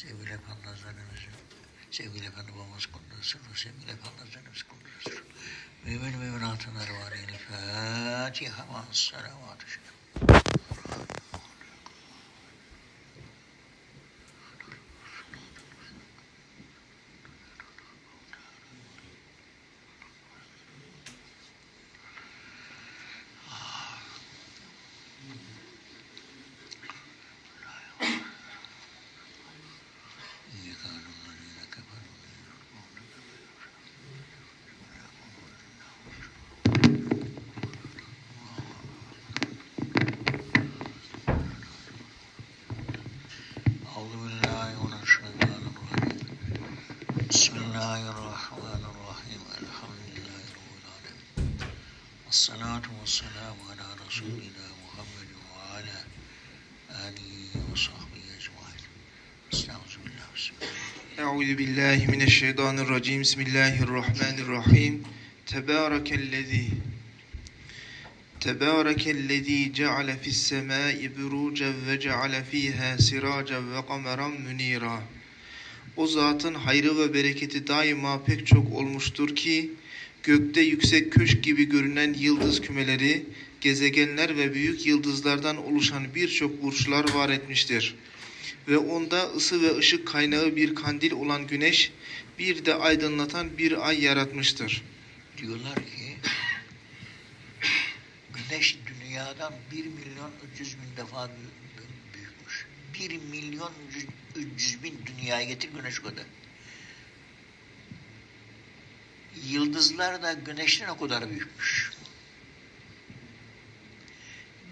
Sevgili Efendi Hazretlerimizin, sevgili Efendi babamız kundursun, sevgili Efendi Hazretlerimiz kundursun. Mümin müminatın ervaniyle Fatiha ma selavatü şerif. Esselatu ve selamu ala Resulina Muhammed ve ala alihi ve sahbihi ecmain. Estağfirullah. Euzu billahi mineşşeytanirracim. Bismillahirrahmanirrahim. Tebârekellezî تبارك الذي جعل في السماء بروجا وجعل فيها سراجا وقمرا منيرا O zatın hayrı ve bereketi daima pek çok olmuştur ki gökte yüksek köşk gibi görünen yıldız kümeleri, gezegenler ve büyük yıldızlardan oluşan birçok burçlar var etmiştir ve onda ısı ve ışık kaynağı bir kandil olan güneş, bir de aydınlatan bir ay yaratmıştır. Diyorlar ki güneş dünyadan 1 milyon 300 bin defa büyük- büyükmüş. 1 milyon 300 bin dünyaya getir güneş kadar. Yıldızlar da güneşten o kadar büyükmüş.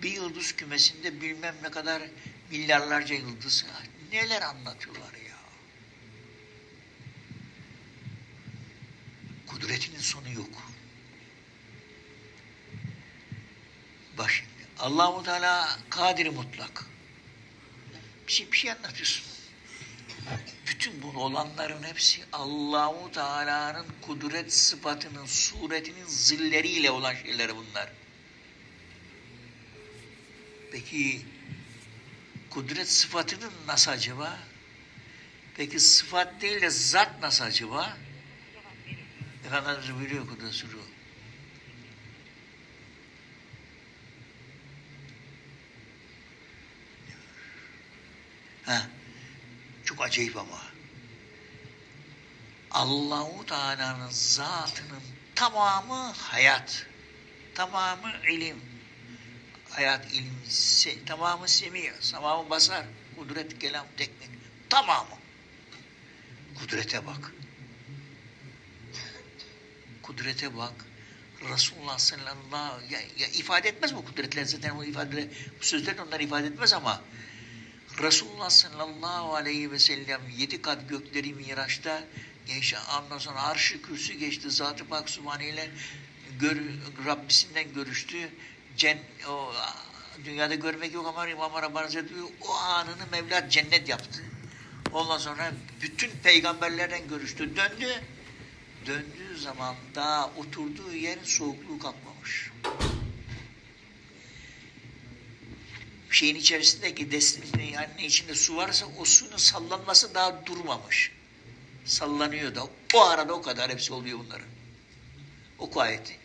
Bir yıldız kümesinde bilmem ne kadar milyarlarca yıldız. Neler anlatıyorlar ya. Kudretinin sonu yok. Bak şimdi Allahu Teala kadiri mutlak. Bir şey, bir şey anlatıyorsun. Bütün bu olanların hepsi Allahu Teala'nın kudret sıfatının, suretinin zilleriyle olan şeyler bunlar. Peki kudret sıfatının nasıl acaba? Peki sıfat değil de zat nasıl acaba? Efendimiz buyuruyor kudret suru. Ha, çok acayip ama. Allahu Teala'nın zatının tamamı hayat, tamamı ilim, hayat, ilim, se, tamamı semi, tamamı basar, kudret, kelam, teknik, tamamı. Kudrete bak. Kudrete bak. Resulullah sallallahu ya, ya ifade etmez bu kudretler zaten bu ifadeler, bu sözler onları ifade etmez ama Resulullah sallallahu aleyhi ve sellem yedi kat gökleri Miraç'ta geçti. Ondan sonra arşı kürsü geçti. Zat-ı Pak Subhaneyle gör, Rabbisinden görüştü. Cen, o, dünyada görmek yok ama İmam Rabbani Hazretleri o anını Mevla cennet yaptı. Ondan sonra bütün peygamberlerden görüştü. Döndü. Döndüğü zaman da oturduğu yerin soğukluğu kalkmamış. Şeyin içerisindeki destin yani içinde su varsa o suyun sallanması daha durmamış. Sallanıyor da o arada o kadar hepsi oluyor bunların. Oku ayeti.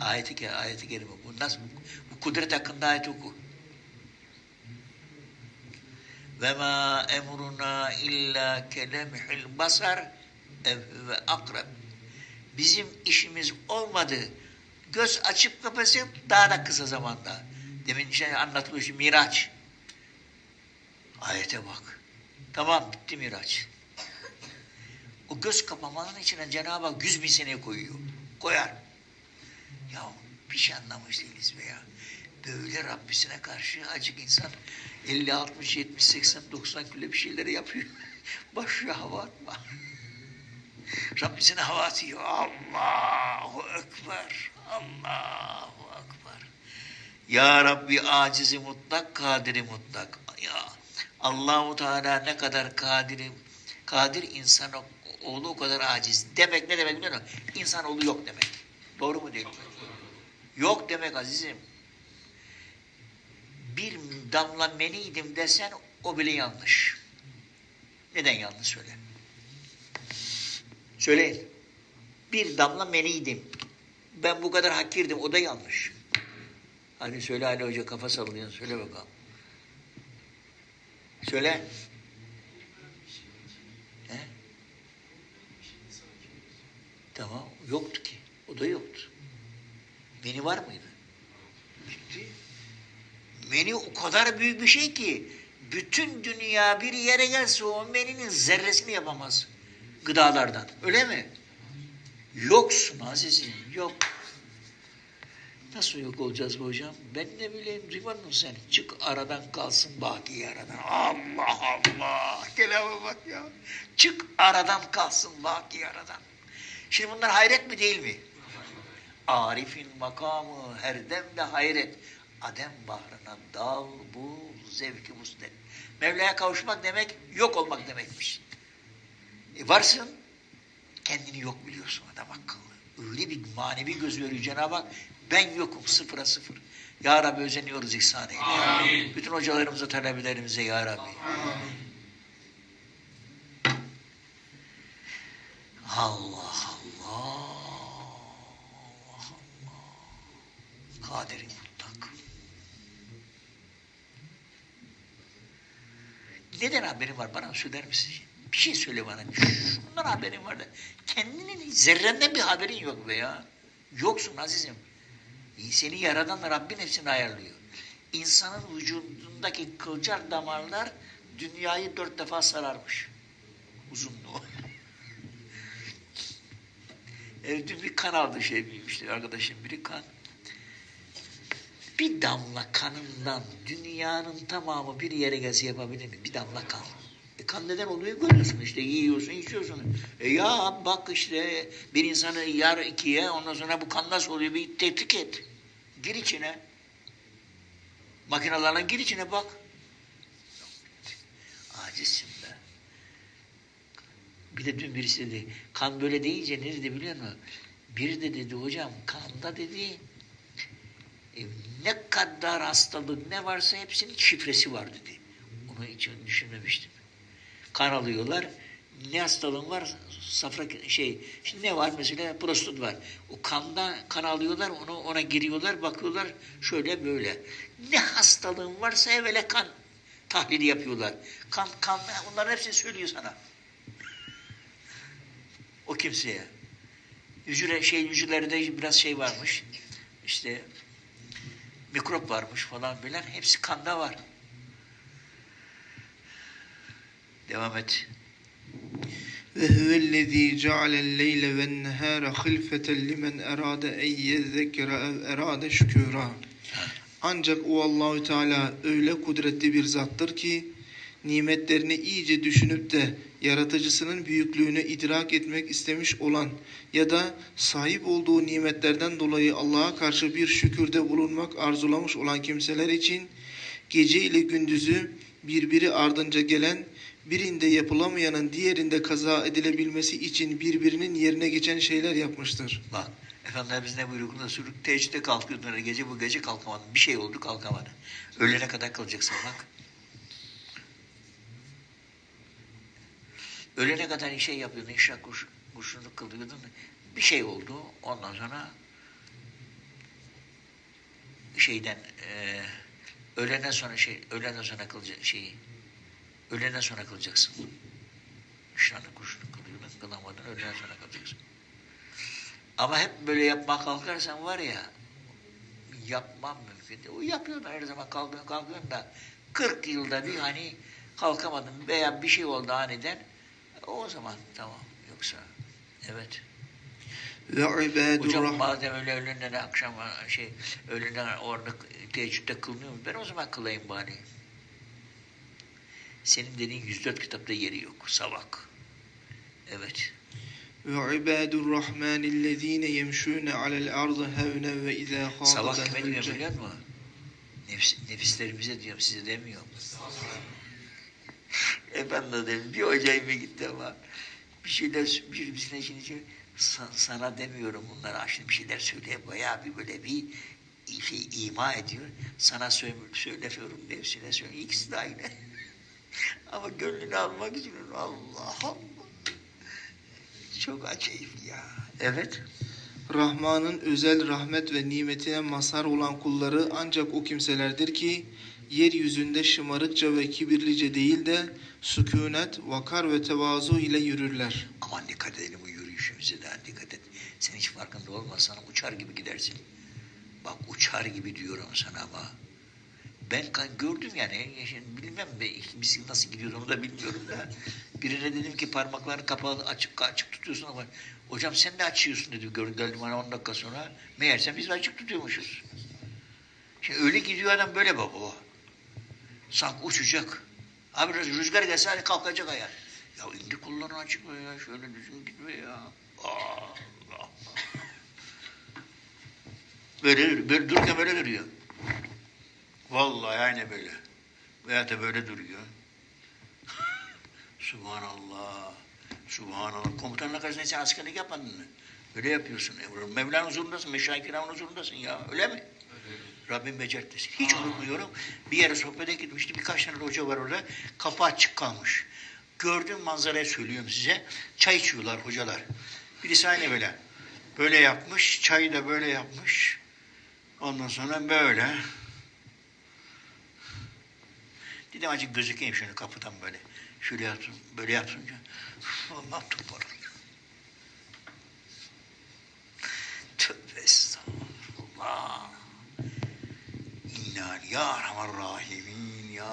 Ayeti ke ayeti kerime. Bu nasıl bu kudret hakkında ayet oku. Ve ma emruna illa kelemhil basar ev ve akrab. Bizim işimiz olmadı göz açıp kapasın daha da kısa zamanda. Demin şey anlatılıyor şu Miraç. Ayete bak. Tamam bitti Miraç. O göz kapamanın içine Cenab-ı Hak yüz bin sene koyuyor. Koyar. Ya bir şey anlamış değiliz be ya. Böyle Rabbisine karşı acık insan 50, 60, 70, 80, 90 kilo bir şeyleri yapıyor. Başlıyor hava atma. Rabbisine hava atıyor. Allahu Ekber. Allahu Ekber. Ya Rabbi acizi mutlak, kadiri mutlak. Ya Allahu Teala ne kadar kadiri, kadir insan oğlu o kadar aciz. Demek ne demek biliyor musun? İnsanoğlu yok demek. Doğru mu değil mi? Yok demek azizim. Bir damla meniydim desen o bile yanlış. Neden yanlış söyle. Söyleyin. Bir damla meniydim. Ben bu kadar hakirdim. O da yanlış. Hadi söyle Ali Hoca kafa sallıyor. Söyle bakalım. Söyle. He? Tamam. Yoktu ki. O da yoktu. Meni var mıydı? Gitti. Meni o kadar büyük bir şey ki bütün dünya bir yere gelse o meninin zerresini yapamaz gıdalardan. Öyle mi? Yoksun azizim, yok. Nasıl yok olacağız bu hocam? Ben ne bileyim mı sen? Çık aradan kalsın baki aradan. Allah Allah. Kelime bak ya. Çık aradan kalsın baki aradan. Şimdi bunlar hayret mi değil mi? Arif'in makamı her demde hayret. Adem bahrına dal bu zevki mustet. Mevla'ya kavuşmak demek yok olmak demekmiş. E varsın kendini yok biliyorsun adam akıllı. Öyle bir manevi göz veriyor Cenab-ı Hak. Ben yokum sıfıra sıfır. Ya Rabbi özeniyoruz ihsan eyle. Amin. Bütün hocalarımıza, talebelerimize Ya Rabbi. Allah Allah. Allah Allah. Kaderi mutlak. Neden haberin var? Bana söyler misin? Bir şey söyle bana. Şundan haberin var da. Kendinin zerrenden bir haberin yok be ya. Yoksun azizim. Seni yaradan Rabbin hepsini ayarlıyor. İnsanın vücudundaki kılcal damarlar dünyayı dört defa sararmış. Uzunluğu. Evet, dün bir kan aldı şey büyümüştü arkadaşım biri kan. Bir damla kanından dünyanın tamamı bir yere gelse yapabilir mi? Bir damla kan. Kan neden oluyor görüyorsun işte yiyorsun içiyorsun. E ya bak işte bir insanı yar ikiye ondan sonra bu kan nasıl oluyor bir tetkik et. Gir içine. Makinalarla gir içine bak. Acizsin be. Bir de dün birisi dedi, kan böyle deyince ne dedi biliyor musun? Bir de dedi hocam kanda dedi e, ne kadar hastalık ne varsa hepsinin şifresi var dedi. Onu hiç düşünmemiştim. Kan alıyorlar. Ne hastalığın var? Safra şey. Şimdi ne var mesela? Prostat var. O kanda kan alıyorlar. Onu ona giriyorlar, bakıyorlar şöyle böyle. Ne hastalığın varsa evvela kan tahlili yapıyorlar. Kan kan onların hepsini söylüyor sana. O kimseye. Hücre şey hücrelerde biraz şey varmış. İşte mikrop varmış falan filan. Hepsi kanda var. Devam et. Ve huvellezî cealel leyle ven nehâre hilfeten limen erâde en yezzekere ev erâde şükûrâ. Ancak o Allahü Teala öyle kudretli bir zattır ki nimetlerini iyice düşünüp de yaratıcısının büyüklüğünü idrak etmek istemiş olan ya da sahip olduğu nimetlerden dolayı Allah'a karşı bir şükürde bulunmak arzulamış olan kimseler için gece ile gündüzü birbiri ardınca gelen birinde yapılamayanın diğerinde kaza edilebilmesi için birbirinin yerine geçen şeyler yapmıştır. Bak Efendimiz ne buyuruyor? Bunda sürük teheccüde kalkıyordun. Gece bu gece kalkamadın. Bir şey oldu kalkamadın. Öğlene kadar kalacaksın bak. Öğlene kadar şey yapıyordun. İşrak kuş, kuşunu kılıyordun. Bir şey oldu. Ondan sonra şeyden e, öğleden sonra şey öğleden sonra kılacak şeyi öğleden sonra kılacaksın. İşranı kuşunu kılıyordun. Kılamadın. Öğleden sonra kılacaksın. Ama hep böyle yapmaya kalkarsan var ya yapmam mümkün değil. O yapıyorsun her zaman kalkıyorsun kalkıyorsun da 40 yılda bir hani kalkamadın veya bir şey oldu aniden o zaman tamam yoksa evet. Ve ibadur Hocam madem öyle öğlenden akşam şey öğlenden orada teheccüde kılınıyor mu? Ben o zaman kılayım bari. Senin dediğin 104 kitapta yeri yok. Savak. Evet. ve ibadur rahmanillezine yemşûne alel ardı hevne ve izâ Sabah kime khâtabehumul diyor biliyor musun? Nefs, nefislerimize diyorum size demiyorum. Efendim dedim bir hocayım gitti ama bir şeyler birisine şimdi sa- sana demiyorum bunlara şimdi bir şeyler söyleye bayağı bir böyle bir şey, ima ediyor. Sana söyle, söylemiyorum nefsine söyle. İkisi de aynı. Ama gönlünü almak için Allah Allah. Çok acayip ya. Evet. Rahman'ın özel rahmet ve nimetine mazhar olan kulları ancak o kimselerdir ki yeryüzünde şımarıkça ve kibirlice değil de sükunet, vakar ve tevazu ile yürürler. Aman dikkat edelim bu yürüyüşümüze de dikkat et. Sen hiç farkında olmasan uçar gibi gidersin. Bak uçar gibi diyorum sana ama. Ben gördüm yani. Şimdi bilmem be, biz nasıl gidiyor onu da bilmiyorum da. Birine dedim ki parmaklarını kapalı açık açık tutuyorsun ama hocam sen de açıyorsun dedi. Gördüm geldim bana 10 dakika sonra. Meğerse biz açık tutuyormuşuz. Şimdi öyle gidiyor adam böyle baba. Sanki uçacak. Abi rüzgar gelse hadi kalkacak ayağa. Ya indir kollarını açık be ya. Şöyle düzgün gitme ya. Allah. Böyle, böyle dururken böyle duruyor. Vallahi aynı böyle. Veya da böyle duruyor. Subhanallah. Subhanallah. Komutanla karşısında sen askerlik yapmadın mı? Öyle yapıyorsun. E, Mevla'nın huzurundasın, Meşayi Kiram'ın huzurundasın ya. Öyle mi? Rabbim becertmesin. Hiç unutmuyorum. Bir yere sohbete gitmişti. Birkaç tane hoca var orada. Kapı açık kalmış. Gördüğüm manzarayı söylüyorum size. Çay içiyorlar hocalar. Birisi aynı böyle. Böyle yapmış. Çayı da böyle yapmış. Ondan sonra böyle. Dedim acık gözükeyim şöyle kapıdan böyle. Şöyle yaptım, böyle yapınca. Allah toparlanıyor. Tövbe estağfurullah. İnna ya Erhamer Rahimin, ya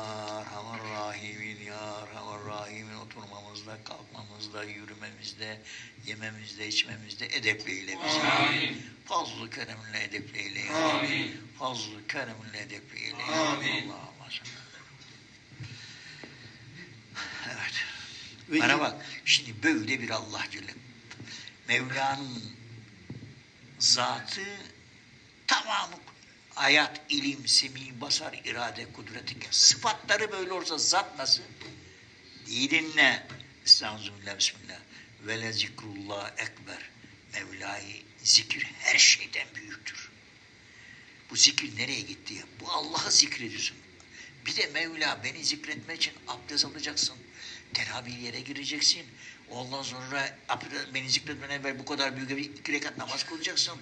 Erhamer Rahimin, ya Erhamer Rahimin oturmamızda, kalkmamızda, yürümemizde, yememizde, içmemizde edepli eyle bizi. Amin. Fazl-ı kereminle edepli eyle. ya. Amin. Fazl-ı kereminle edepli eyle. ya. Amin. Allah'ıma salli. Evet. Ve Bana bak, şimdi böyle bir Allah Celle. Mevla'nın zatı tamamı hayat, ilim, semi, basar, irade, kudreti. Sıfatları böyle olsa zat nasıl? Dilin ne? Estağfirullah, bismillah. Ve le zikrullah ekber. Mevla'yı zikir her şeyden büyüktür. Bu zikir nereye gitti ya? Bu Allah'ı zikrediyorsun. Bir de Mevla beni zikretmek için abdest alacaksın. Teravih yere gireceksin. Ondan sonra beni zikretmeden evvel bu kadar büyük bir iki rekat namaz kılacaksın.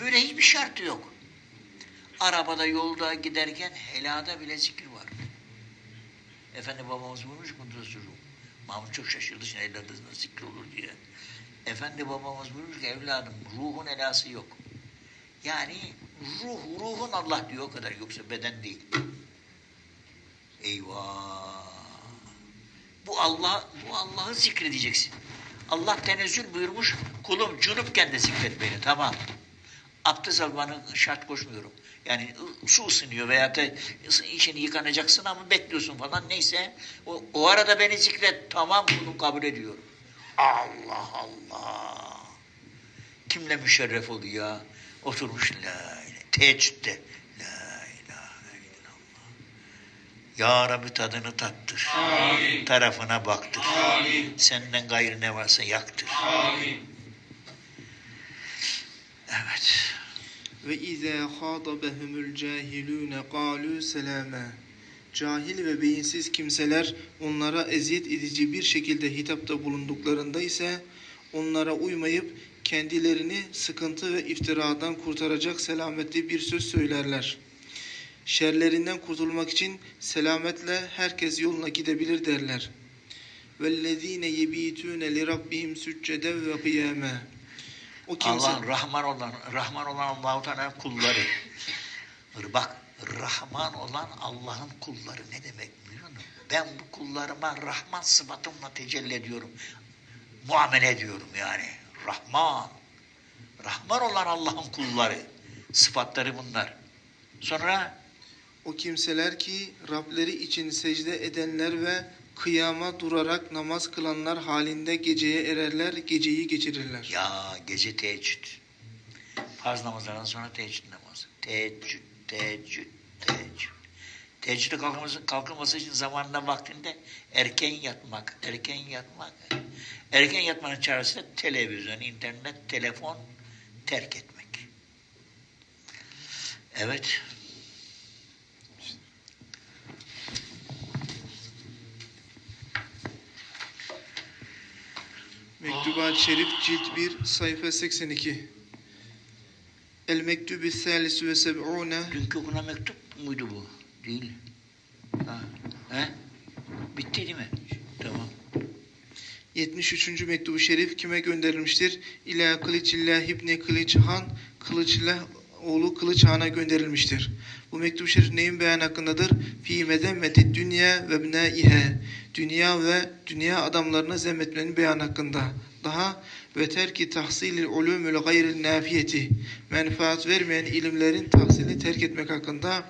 Böyle hiçbir şartı yok. Arabada, yolda giderken helada bile zikir var. Efendi babamız buyurmuş mu Resulüm? Mahmut çok şaşırdı şimdi evladınızda zikir olur diye. Efendi babamız buyurmuş ki evladım ruhun helası yok. Yani ruh, ruhun Allah diyor o kadar yoksa beden değil. Eyvah. Bu Allah, bu Allah'ı zikredeceksin. Allah tenezzül buyurmuş, kulum cunupken de zikret beni, tamam. Abdest almanı şart koşmuyorum. Yani su ısınıyor veya da işini yıkanacaksın ama bekliyorsun falan neyse. O, o arada beni zikret, tamam bunu kabul ediyorum. Allah Allah. Kimle müşerref oluyor? Oturmuş la. Teheccüde. Ya Rabbi tadını tattır. Amin. Tarafına baktır. Amin. Senden gayrı ne varsa yaktır. Amin. Evet. Ve izâ khâtabehumul cahilûne kâlû selâmâ. Cahil ve beyinsiz kimseler onlara eziyet edici bir şekilde hitapta bulunduklarında ise onlara uymayıp kendilerini sıkıntı ve iftiradan kurtaracak selametli bir söz söylerler Şerlerinden kurtulmak için selametle herkes yoluna gidebilir derler. وَالَّذ۪ينَ يَب۪يتُونَ لِرَبِّهِمْ سُجَّدًا وَقِيَامًا O kimse, Allah Rahman olan Rahman olan Allahu Teala kulları. Bak Rahman olan Allah'ın kulları ne demek biliyor musun? Ben bu kullarıma Rahman sıfatımla tecelli ediyorum. Muamele ediyorum yani. Rahman. Rahman olan Allah'ın kulları. Sıfatları bunlar. Sonra o kimseler ki Rableri için secde edenler ve kıyama durarak namaz kılanlar halinde geceye ererler, geceyi geçirirler. ya gece teheccüd. Farz namazlardan sonra teheccüd namazı. Teheccüd, teheccüd, teheccüd. Teheccüde kalkılması, kalkılması için zamanında vaktinde erken yatmak, erken yatmak. Erken yatmanın çaresi de televizyon, internet, telefon terk etmek. Evet. Mektubat Şerif cilt 1 sayfa 82. El mektubi thalisu ve seb'une Dünkü okunan mektup muydu bu? Değil. Ha. He? Bitti değil mi? Tamam. 73. mektubu şerif kime gönderilmiştir? İlâ Kılıçillah İbni Kılıçhan Kılıçillah oğlu Kılıçhan'a gönderilmiştir. Bu mektup şerif neyin beyan hakkındadır? Fî medemmeti dünya ve bnâihe Dünya ve dünya adamlarına zemmetmenin beyan hakkında. Daha ve terki tahsilil ulûmül gayril nafiyeti menfaat vermeyen ilimlerin tahsilini terk etmek hakkında.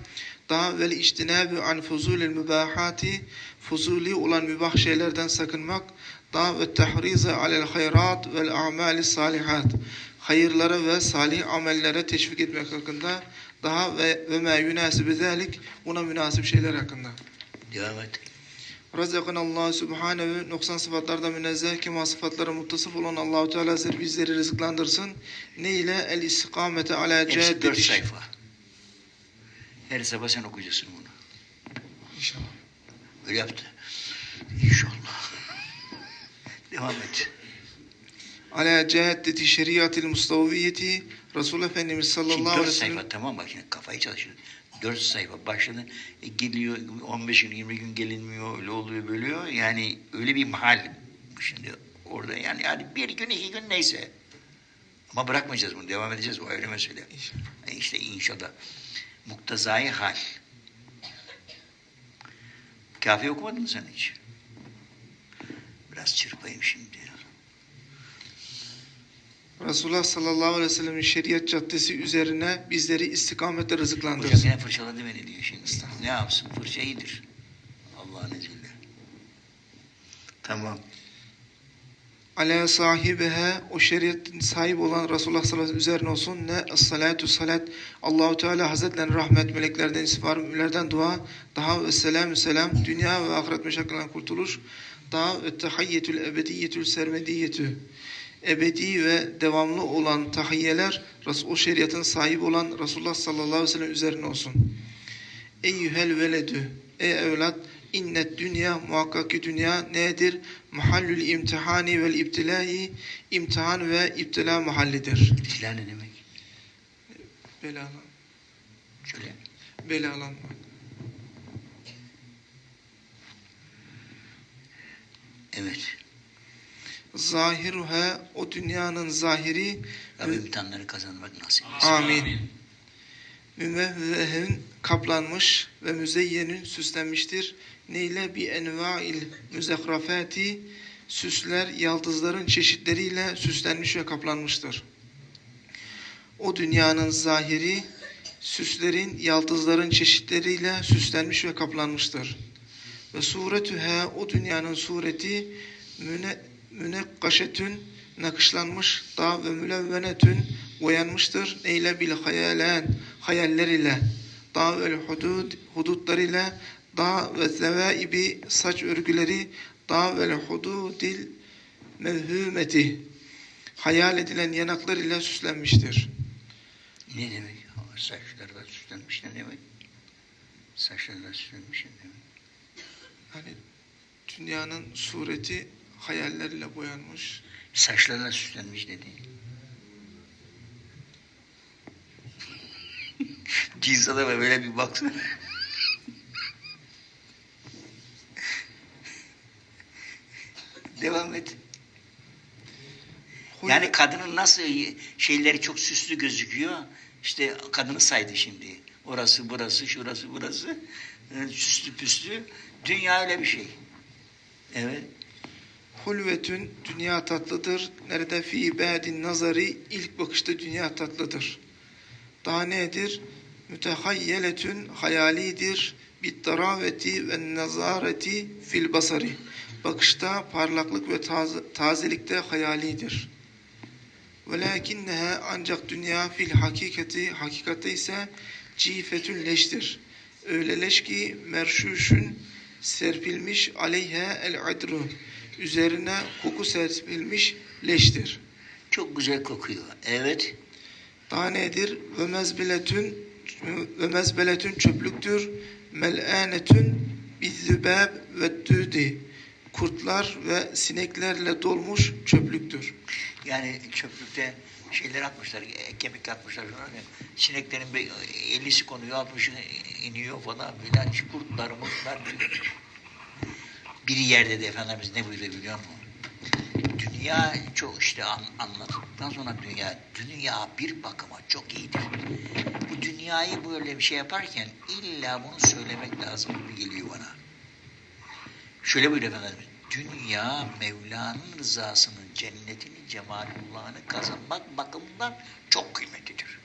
Daha vel içtinâbü an fuzulil mübâhati fuzuli olan mübah şeylerden sakınmak daha ve tahrize alel hayrat vel amali salihat hayırlara ve salih amellere teşvik etmek hakkında daha ve ve ma yunasibe zalik buna münasip şeyler hakkında. Devam et. Razakın Allah Subhanehu noksan sıfatlardan münezzeh kema sıfatlara muttasıf olan Allahu Teala Hazretleri bizleri rızıklandırsın. Ne ile el istikamete ala Hepsi dört sayfa. Her sabah sen okuyacaksın bunu. İnşallah. Öyle yaptı. İnşallah. Devam et. Ala ceddeti şeriatil mustaviyeti Resul Efendimiz sallallahu aleyhi ve sellem sayfa tamam bak şimdi kafayı çalışır. Dört sayfa başladı. E, geliyor 15 gün 20 gün gelinmiyor öyle oluyor bölüyor. Yani öyle bir mahal. Şimdi orada yani, yani bir gün iki gün neyse. Ama bırakmayacağız bunu devam edeceğiz o ayrı mesele. E işte inşallah. Muktezai hal. Kafi okumadın mı sen hiç? Biraz çırpayım şimdi. Resulullah sallallahu aleyhi ve sellem'in şeriat caddesi üzerine bizleri istikamette Hocam rızıklandırsın. yine fırçaladı beni diyor şimdi. Ne yapsın? Fırça iyidir. Allah'ın izniyle. Tamam. Ala sahibihe o şeriatın sahibi olan Resulullah sallallahu aleyhi ve sellem üzerine olsun. Ne salatu salat Allahu Teala Hazretlerinin rahmet meleklerden istifar müminlerden dua daha ve selamü selam dünya ve ahiret meşakkından kurtuluş daha ve tahiyyetül ebediyetül sermediyetü ebedi ve devamlı olan tahiyyeler o şeriatın sahibi olan Resulullah sallallahu aleyhi ve sellem üzerine olsun. Eyyühel veledü ey evlat innet dünya muhakkak ki dünya nedir? Mahallül imtihani vel ibtilai imtihan ve iptila mahallidir. İptila ne demek? Belalan, Şöyle. belalanma. Evet. Zahiruha o dünyanın zahiri Rabbim imtihanları kazanmak nasip etsin. Amin. mümevvehün kaplanmış ve müzeyyenün süslenmiştir. Neyle bir enva'il müzekrafati süsler yaldızların çeşitleriyle süslenmiş ve kaplanmıştır. O dünyanın zahiri süslerin yaldızların çeşitleriyle süslenmiş ve kaplanmıştır. Ve suretühe o dünyanın sureti müne, münekkaşetün nakışlanmış da ve mülevvenetün boyanmıştır. Neyle bil hayalen hayaller ile da ve hudud hudutlar ile da ve zevaibi saç örgüleri da ve hududil mevhumeti hayal edilen yanaklar ile süslenmiştir. Ne demek? Saçlarla süslenmiş ne demek? Saçlarla süslenmiş ne demek? Hani dünyanın sureti hayaller ile boyanmış. Saçlarla süslenmiş dedi. Cinsada ve böyle bir baksana. Devam et. Yani kadının nasıl şeyleri çok süslü gözüküyor. İşte kadını saydı şimdi. Orası burası, şurası burası. Yani Süslü püslü. Dünya öyle bir şey. Evet. Hulvetün dünya tatlıdır. Nerede fi ibadin nazari ilk bakışta dünya tatlıdır. Daha nedir? Mütehayyeletün hayalidir. Bit daraveti ve nazareti fil basari. Bakışta parlaklık ve taze, tazelikte hayalidir. Velakinneha ancak dünya fil hakikati hakikatte ise cifetün leştir. Öyle leş ki merşuşun serpilmiş aleyhe el adru üzerine koku serpilmiş leştir. Çok güzel kokuyor. Evet. Daha nedir? Ve mezbiletün ve mezbeletün çöplüktür. Mel'anetün bizzübab ve düdi. Kurtlar ve sineklerle dolmuş çöplüktür. Yani çöplükte şeyler atmışlar, kemik atmışlar falan. Sineklerin bir 50'si konuyor, 60'ı iniyor falan filan. Kurtlar, murtlar. Bir yerde de Efendimiz ne buyuruyor biliyor musun? Dünya çok işte an, anlattıktan sonra dünya, dünya bir bakıma çok iyidir. Bu dünyayı böyle bir şey yaparken illa bunu söylemek lazım gibi geliyor bana. Şöyle buyuruyor Efendimiz. Dünya Mevla'nın rızasının cennetini, cemalullahını kazanmak bakımından çok kıymetlidir.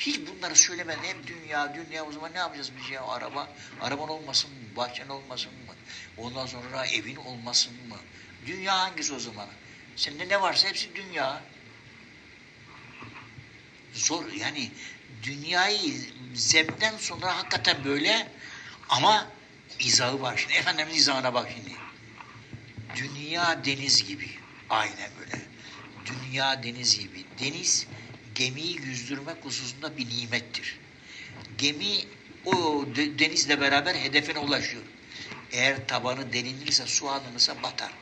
Hiç bunları söylemeden hep dünya, dünya o zaman ne yapacağız biz ya? Araba, araban olmasın mı? Bahçen olmasın mı? Ondan sonra evin olmasın mı? Dünya hangisi o zaman? Sende ne varsa hepsi dünya. Zor yani dünyayı zevkten sonra hakikaten böyle ama izahı var şimdi. Efendimiz izahına bak şimdi. Dünya deniz gibi. Aynen böyle. Dünya deniz gibi. Deniz gemiyi yüzdürmek hususunda bir nimettir. Gemi o de- denizle beraber hedefine ulaşıyor. Eğer tabanı delinirse, su alınırsa batar.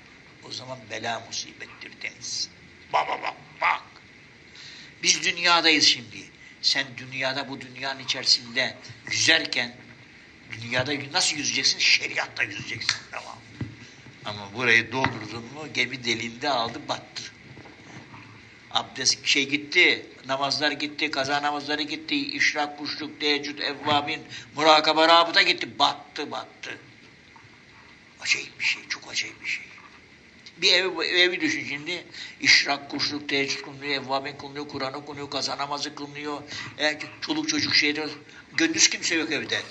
O zaman bela musibettir deniz. Baba bak bak. Biz dünyadayız şimdi. Sen dünyada bu dünyanın içerisinde yüzerken dünyada nasıl yüzeceksin? Şeriatla yüzeceksin. Tamam. Ama burayı doldurdun mu gemi delinde aldı battı. Abdest şey gitti, namazlar gitti, kaza namazları gitti, işrak, kuşluk, teheccüd, evvabin, murakaba, rabıta gitti. Battı, battı. Acayip bir şey, çok acayip bir şey. Bir ev, evi düşün şimdi. İşrak, kuşluk, teheccüd kılınıyor, evvabin kılınıyor, Kur'an okunuyor, kaza namazı kılınıyor. E, çoluk çocuk şeyde. Gündüz kimse yok evde.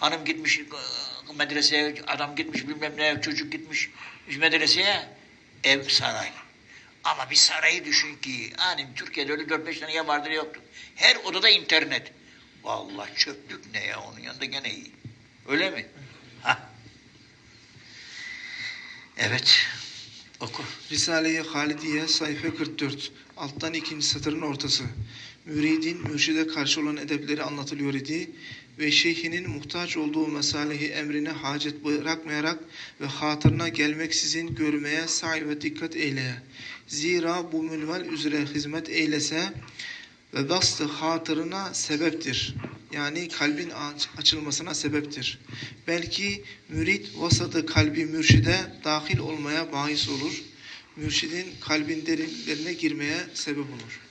Hanım gitmiş e, medreseye, adam gitmiş bilmem ne, çocuk gitmiş medreseye. Ev saray. Ama bir sarayı düşün ki, hani Türkiye'de öyle 4-5 tane ev vardır yoktu. Her odada internet. Vallahi çöplük ne ya, onun yanında gene iyi. Öyle mi? Ha. Evet. Oku. Risale-i Halidiye sayfa 44. Alttan ikinci satırın ortası. Müridin mürşide karşı olan edepleri anlatılıyor idi ve şeyhinin muhtaç olduğu mesalehi emrine hacet bırakmayarak ve hatırına gelmeksizin görmeye sahi ve dikkat eyleye. Zira bu münval üzere hizmet eylese ve bastı hatırına sebeptir. Yani kalbin aç- açılmasına sebeptir. Belki mürit vasadı kalbi mürşide dahil olmaya bahis olur. Mürşidin kalbin derinlerine girmeye sebep olur.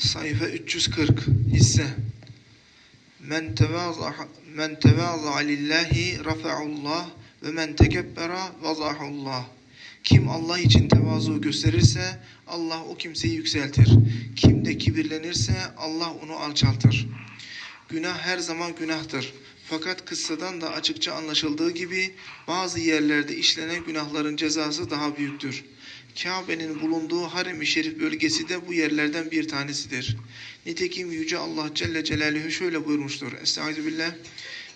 Sayfa 340 hisse Men tevaza men tevaza lillahi rafa'ullah ve men tekebbera vazahullah. Kim Allah için tevazu gösterirse Allah o kimseyi yükseltir. Kim de kibirlenirse Allah onu alçaltır. Günah her zaman günahtır. Fakat kıssadan da açıkça anlaşıldığı gibi bazı yerlerde işlenen günahların cezası daha büyüktür. Kabe'nin bulunduğu harem-i şerif bölgesi de bu yerlerden bir tanesidir. Nitekim Yüce Allah Celle Celaluhu şöyle buyurmuştur. Estaizu.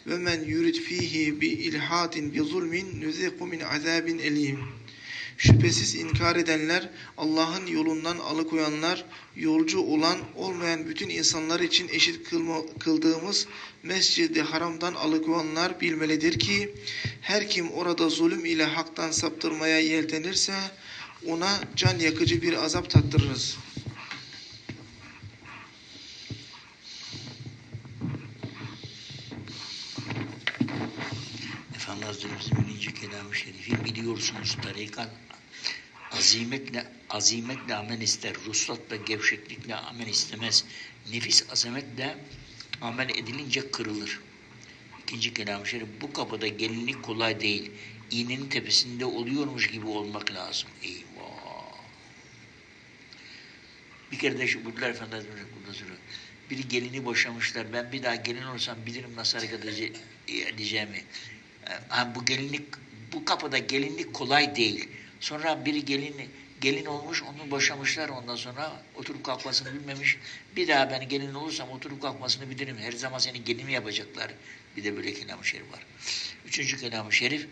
Ve men yurid fihi bi ilhadin bi zulmin nuziku min azabin elim. Şüphesiz inkar edenler, Allah'ın yolundan alıkoyanlar, yolcu olan olmayan bütün insanlar için eşit kılma- kıldığımız Mescid-i Haram'dan alıkoyanlar bilmelidir ki, her kim orada zulüm ile haktan saptırmaya yeltenirse, ona can yakıcı bir azap tattırırız. Efendi Hazretlerimizin birinci kelamı şerifi biliyorsunuz tarikat azimetle azimetle amel ister, ruslatla gevşeklikle amel istemez. Nefis azametle amel edilince kırılır. İkinci kelam şerif bu kapıda gelinlik kolay değil. İğnenin tepesinde oluyormuş gibi olmak lazım. Eyvah. Bir kere de şu Bülbüler Efendi burada söylüyor. Biri gelini boşamışlar. Ben bir daha gelin olsam bilirim nasıl hareket edece- edeceğimi. Ha, bu gelinlik, bu kapıda gelinlik kolay değil. Sonra biri gelin gelin olmuş, onu boşamışlar ondan sonra oturup kalkmasını bilmemiş. Bir daha ben gelin olursam oturup kalkmasını bilirim. Her zaman seni gelin mi yapacaklar? Bir de böyle kelam-ı şerif var. Üçüncü kelam-ı şerif,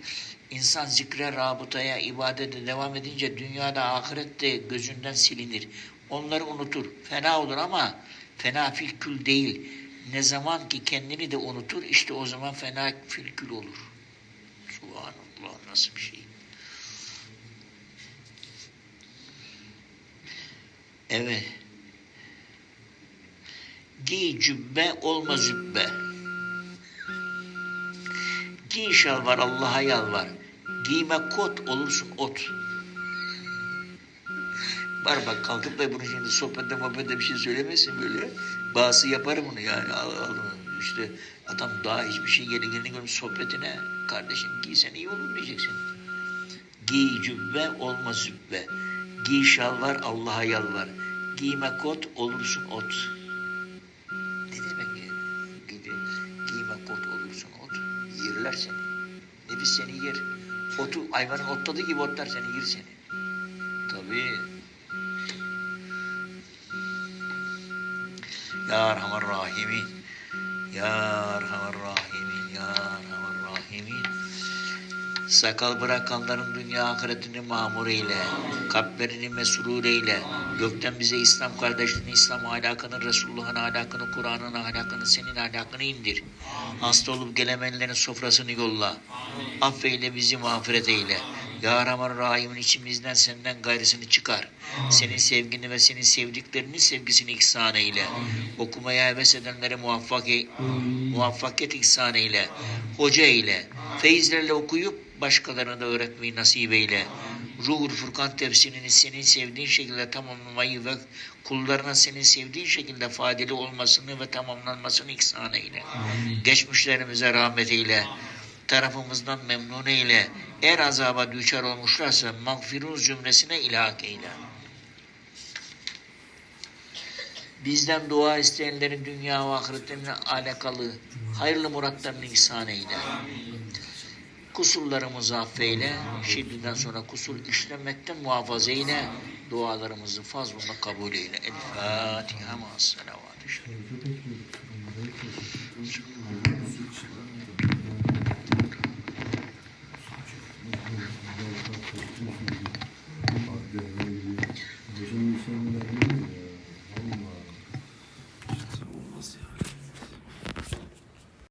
İnsan zikre, rabıtaya, ibadete devam edince dünyada ahirette gözünden silinir. Onları unutur. Fena olur ama fena filkül değil. Ne zaman ki kendini de unutur işte o zaman fena filkül olur. Subhanallah nasıl bir şey. Evet. Giy cübbe olma zübbe. Giy şalvar Allah'a yalvar. Giyme kot olursun ot. Var bak kalkıp da bunu şimdi sohbette muhabbette bir şey söylemesin böyle. Bazısı yapar bunu yani. Al, al, işte adam daha hiçbir şey gelin gelin görmüş sohbetine. Kardeşim giysen iyi olur diyeceksin. Giy cübbe olma zübbe. Giy şalvar Allah'a yalvar. Giyme kot olursun ot. Ne demek ya? Giydi, giyme kot olursun ot. Yerler seni. Nefis seni yer. Otu, hayvanın otladığı gibi otlar seni, yer seni. Tabii. Ya Erhamer Rahimin. Ya Erhamer Rahimin. Ya Erhamer Rahimin. Sakal bırakanların dünya ahiretini mamur eyle. Kalplerini mesrur eyle. Gökten bize İslam kardeşliğini, İslam ahlakını, Resulullah'ın ahlakını, Kur'an'ın ahlakını, senin ahlakını indir. Hasta olup gelemeyenlerin sofrasını yolla. Affeyle bizi mağfiret eyle. Ya Rahman Rahim'in içimizden senden gayrısını çıkar. Senin sevgini ve senin sevdiklerinin sevgisini ihsan eyle. Okumaya heves edenlere muvaffak e muvaffakiyet ihsan eyle. Hoca eyle. Feyizlerle okuyup başkalarına da öğretmeyi nasip eyle. Ruhul Furkan tefsirini senin sevdiğin şekilde tamamlamayı ve kullarına senin sevdiğin şekilde faydalı olmasını ve tamamlanmasını ihsan eyle. Geçmişlerimize rahmet eyle. Tarafımızdan memnun eyle. Eğer azaba düşer olmuşlarsa mağfirun cümlesine ilhak eyle. Bizden dua isteyenlerin dünya ve ahiretlerine alakalı hayırlı muratlarını ihsan eyle. Kusurlarımızı affeyle. Şimdiden sonra kusur işlemekten muhafaza eyle. Dualarımızı fazlına kabul eyle. El Fatiha ma salavatü.